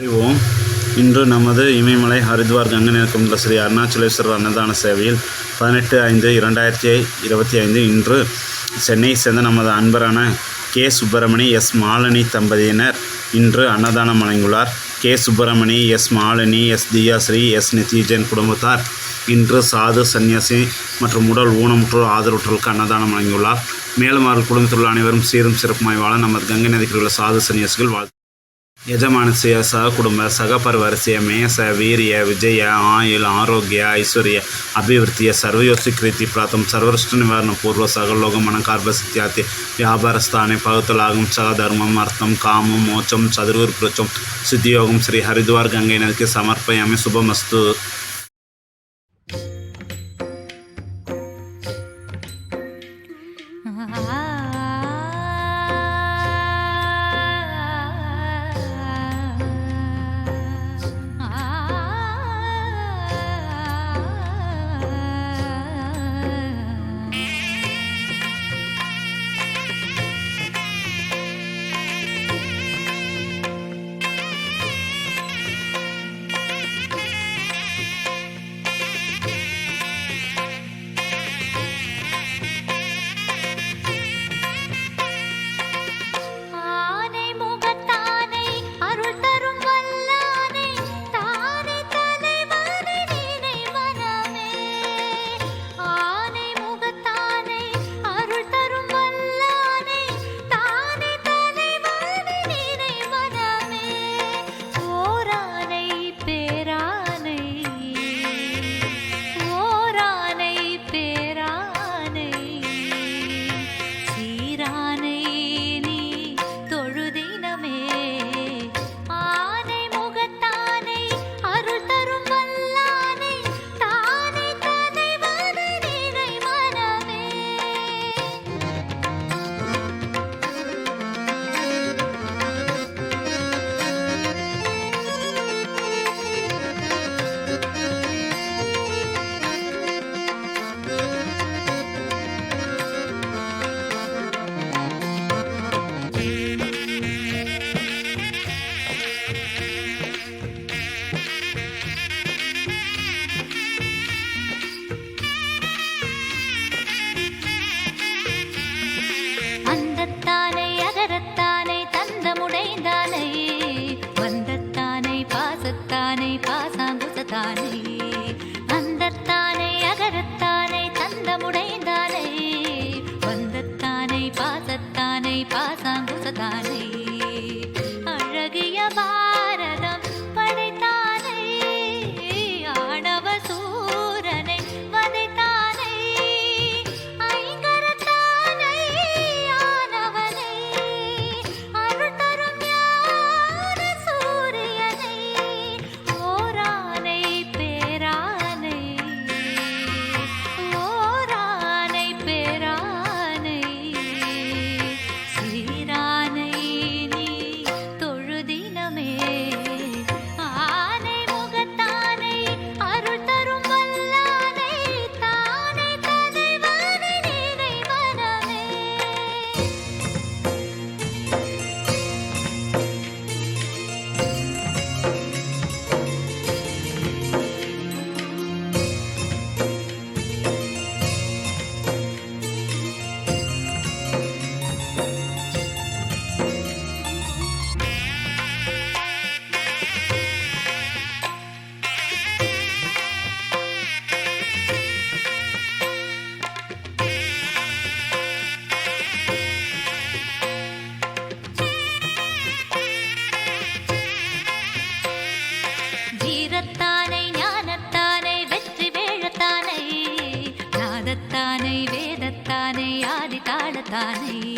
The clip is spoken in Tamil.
அறிவோம். இன்று நமது இமயமலை ஹரித்வார் கங்கை நிற்கும் ஸ்ரீ அருணாச்சலேஸ்வரர் அன்னதான சேவையில் பதினெட்டு ஐந்து இரண்டாயிரத்தி இருபத்தி ஐந்து இன்று சென்னையை சேர்ந்த நமது அன்பரான கே. சுப்பிரமணி எஸ். மாலினி தம்பதியினர் இன்று அன்னதானம் வழங்கியுள்ளார். K. Subramani S. Malini S. Thiyashree S. Nithyajan குடும்பத்தார் இன்று சாது சன்னியாசி மற்றும் உடல் ஊனமுற்றோர் ஆதரவுற்றோருக்கு அன்னதானம் வழங்கியுள்ளார். மேலும் அவர்கள் குடும்பத்தில் உள்ள அனைவரும் சீரும் சிறப்புமாய் வாழ நமது கங்கை நதியில் உள்ள சாது சன்னியாசிகள் வாழ் ಯಜಮಾನಸ್ಯ ಸಹಕುಟುಂಬ ಸಹಪರಿವಾರಸ್ಯ ಮೇಸ ವೀರ್ಯ ವಿಜಯ ಆಯುಲ್ ಆರೋಗ್ಯ ಐಶ್ವರ್ಯ ಅಭಿವೃದ್ಧಿಯ ಸರ್ವಯೋಸಿಕೃತಿ ಪ್ರಾತಂ ಸರ್ವೃಷ್ಟ ನಿವಾರಣ ಪೂರ್ವ ಸಗಲೋಕ ಮನಕಾರ್ಭಸಿತ್ಯಾತಿ ವ್ಯಾಪಾರ ಸ್ಥಾನೆ ಪಗತಲಾಗಂ ಸಹಧರ್ಮಂ ಅರ್ಥಂ ಕಾಮಂ ಮೋಚಂ ಚದುರ್ವೃಚಂ ಸಿದ್ಧಿಯೋಗಂ ಶ್ರೀ ಹರಿದ್ವಾರ್ ಗಂಗೈ ನದಿಗೆ ಸಮರ್ಪಯಾಮಿ ಶುಭಮಸ್ತು ஆனை வந்தத்தானை பாசத்தானை பாசாங்குசத்தானை. அந்தத்தானை அகரத்தானை தந்தமுடைந்தானை வந்தத்தானை பாசத்தானை பாசாங்குசத்தானை. 哎。